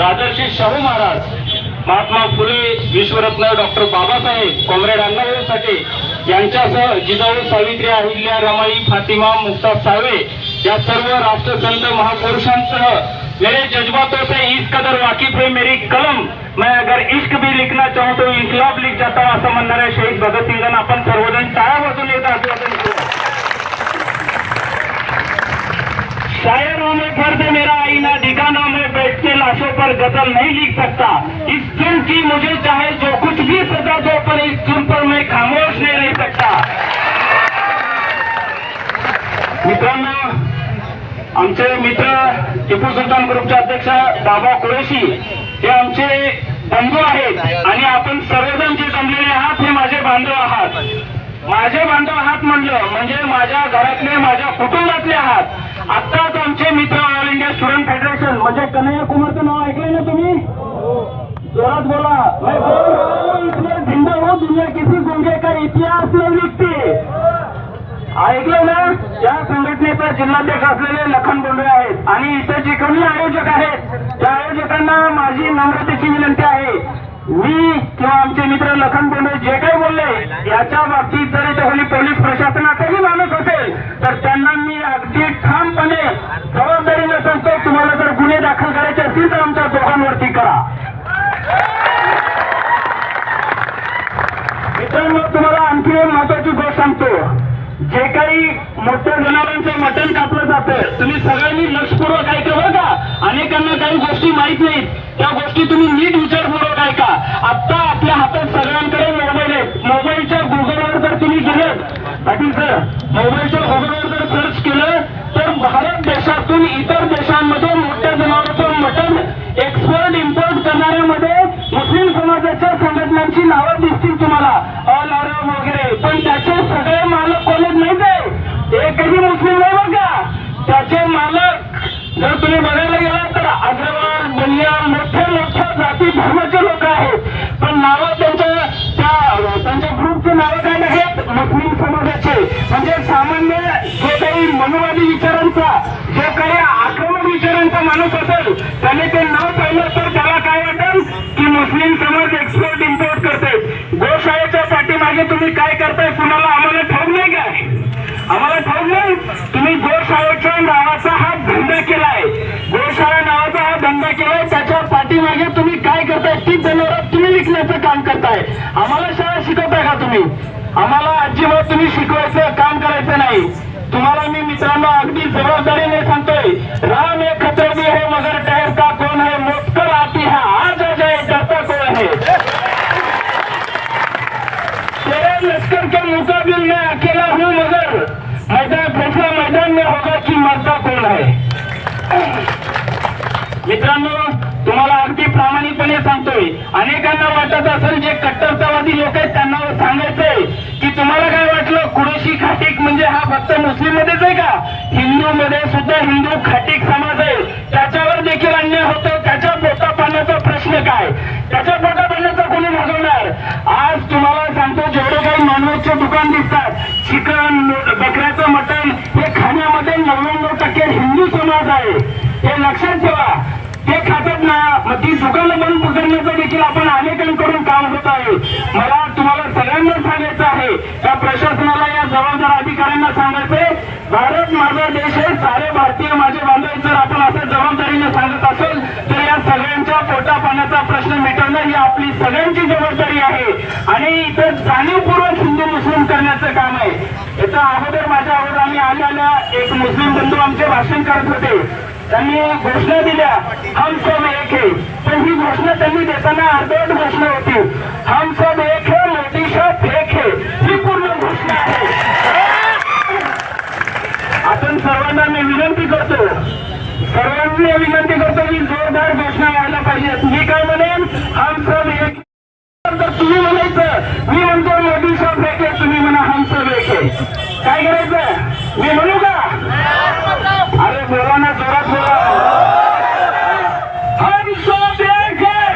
राजर्षी शाहू महाराज महात्मा फुले विश्वरत्न doctor Babasaheb comrade Annabhau Sathe यांच्यासह Jijau Savitri Ahilya Ramai Fatima Mukta save या सर्व राष्ट्रसंत महापुरुषांसह मेरे जज्बातों से इस कदर वाकिफ है मेरी कलम मैं अगर इश्क भी लिखना चाहूं तो इन्कलाब लिख जाता हूं असं म्हणणाऱ्या शहीद भगतसिंगांना आपण सर्वजण टाळ्या वाजून येत अभिवादन करू. शायरों में फर्ज मेरा आईना दिखाना मैं लाशों पर गजल नहीं लिख सकता। इस जुर्म की मुझे चाहे जो कुछ भी सजा दो पर इस जुर्म पर मैं खामोश नहीं रह सकता। मित्रांनो आमचे मित्र टिपू सुलतान ग्रुपचे अध्यक्ष बाबा कुरेशी हे आमचे बंधू आहेत आणि आपण सर्वजण जे जमलेले आहात हे माझे बांधव आहात. माझे बांधव आहात म्हणलं म्हणजे माझ्या घरातले माझ्या कुटुंबातले आहात. आत्ताच आमचे मित्र ऑल इंडिया स्टुडंट फेडरेशन म्हणजे कन्हैया कुमारचं नाव ऐकलंय ना तुम्ही? जोरात बोला. मैं बोल. रहा इसमें जिंदा हो दुनिया किसी गुंगे का इतिहास नहीं लिखती ऐकलं ना? या संघटनेचा जिल्हाध्यक्ष असलेले लखन बोंडे आहेत. आणि इथे जे कोणी आयोजक आहेत. त्या आयोजकांना माझी नम्रतेची विनंती आहे. मी किंवा आमचे मित्र लखन बोंडे जे काही बोलले याच्या बाबतीत जर इथे कोणी पोलीस प्रशासनाचाही माणूस असेल तर त्यांना मी अगदी ठामपणे जबाबदारीने सांगतो तुम्हाला जर गुन्हे दाखल करायचे असतील तर आमच्या दोघांवरती करा मित्रांनो तुम्हाला आणखी एक महत्वाची गोष्ट सांगतो. जे काही मोठ्या जनावरांचं मटण कापलं जातं तुम्ही सगळ्यांनी लक्षपूर्वक ऐका बरं का. अनेकांना काही गोष्टी माहीत नाहीत. त्या गोष्टी तुम्ही नीट विचारपूर्वक ऐका. आता आपल्या हातात सगळ्यांकडे मोबाईल आहेत मोबाईलच्या गुगलवर जर तुम्ही गेलेत पाटील सर मोबाईलच्या गुगलवर जर सर्च केलं तर भारत देशातून इतर देशांमध्ये मोठ्या जनावरांचं मटण एक्सपोर्ट इम्पोर्ट करणाऱ्यामध्ये त्याच्या संघटनांची नावं दिसतील तुम्हाला. ऑल अरब वगैरे. पण त्याचे सगळे मालक कोणीच माहीत आहे? एकही मुस्लिम नाही बघ का? त्याचे मालक जर तुम्ही बघायला गेला तर अग्रवाल बनिया मोठ्या मोठ्या जाती धर्माचे लोक आहेत. पण नावं त्यांच्या त्या त्यांच्या ग्रुपचे नावं काय नाहीत? मुस्लिम समाजाचे. म्हणजे सामान्य जो काही मनोवादी विचारांचा जो काही आक्रमक विचारांचा माणूस असेल त्याने ते नाव पाहिलं तर मुस्लिम समाज एक्सपोर्ट इम्पोर्ट करते गोशाळेच्या पाठीमागे तुम्ही काय करताय? कुणाला आम्हाला ठाऊक नाही काय आम्हाला ठाऊक नाही? तुम्ही गोशाळेच्या नावाचा हा धंदा केलाय. गोशाळा नावाचा हा धंदा केलाय. त्याच्या पाठीमागे तुम्ही काय करताय? ती जनावर तुम्ही विकण्याचं काम करताय. आम्हाला शाळा शिकवताय का तुम्ही? आम्हाला अजिबात तुम्ही शिकवायचं काम करायचं नाही. तुम्हाला मी मित्रांनो अगदी जबाबदारीने सांगतोय. राम डरता कोण लश्कर के मुकाबले में अकेला हूँ मगर. मैदान फैसला मैदान में होगा कि मरता कौन है मित्रांनो तुम्हाला अगदी प्रामाणिकपणे सांगतोय. अनेकांना वाटत असेल जे कट्टरतावादी लोक आहेत त्यांना सांगायचंय की तुम्हाला काय वाटलं? कुरेशी खाटीक म्हणजे हा फक्त मुस्लिम मध्येच आहे का? हिंदू मध्ये सुद्धा हिंदू खाटीक समाज आहे. त्याच्यावर देखील अन्याय होतो. त्याच्या पोटा पाण्याचा प्रश्न काय? त्याच्या पोटा पाण्याचा कोणी भागवणार आज तुम्हाला सांगतो जेवढे काही नॉनव्हेजचे दुकान दिसतात चिकन बकऱ्याचं मटण हे खाण्यामध्ये नव्याण्णव टक्के हिंदू समाज आहे. हे लक्षात ठेवा. ते खातात ना मग ती दुकानं बंद पकडण्याचं देखील आपण अनेकांकडून काम होत आहे. मला तुम्हाला सगळ्यांना सांगायचं आहे त्या प्रशासनाला या जबाबदार अधिकाऱ्यांना सांगायचंय? भारत माझा देश आहे. सारे भारतीय माझे बांधव जर आपण असं जबाबदारीने सांगत असेल तर या सगळ्यांच्या पोटा पाण्याचा प्रश्न मिटवणं ही आपली सगळ्यांची जबाबदारी आहे. आणि इथं जाणीवपूर्वक हिंदू मुस्लिम करण्याचं काम आहे. याच्या अगोदर माझ्या अगोदर आम्ही आल्याला एक मुस्लिम बंधू आमचे भाषण करत होते. त्यांनी घोषणा दिल्या हम सब एक है. पण ही घोषणा त्यांनी देताना अर्धवट घोषणा होती. हम सब एक है मोदी शाह फेक है ही पूर्ण घोषणा आहे आपण सर्वांना मी विनंती करतो सर्वांनी विनंती करतो की जोरदार घोषणा व्हायला पाहिजे मी काय म्हणेन? हम सब एक तुम्ही म्हणायचं मी म्हणतो मोदी साहेब फेक तुम्ही म्हणा हम सब एक. काय करायचं? मी म्हणू का? अरे बोला ना जोरात बोला. हम सब एक. है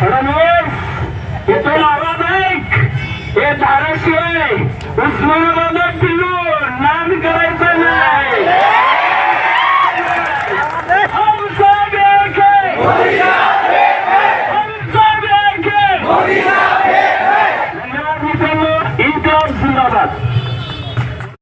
फडणवीस आवाज ऐक. हे धाराशिव आहे.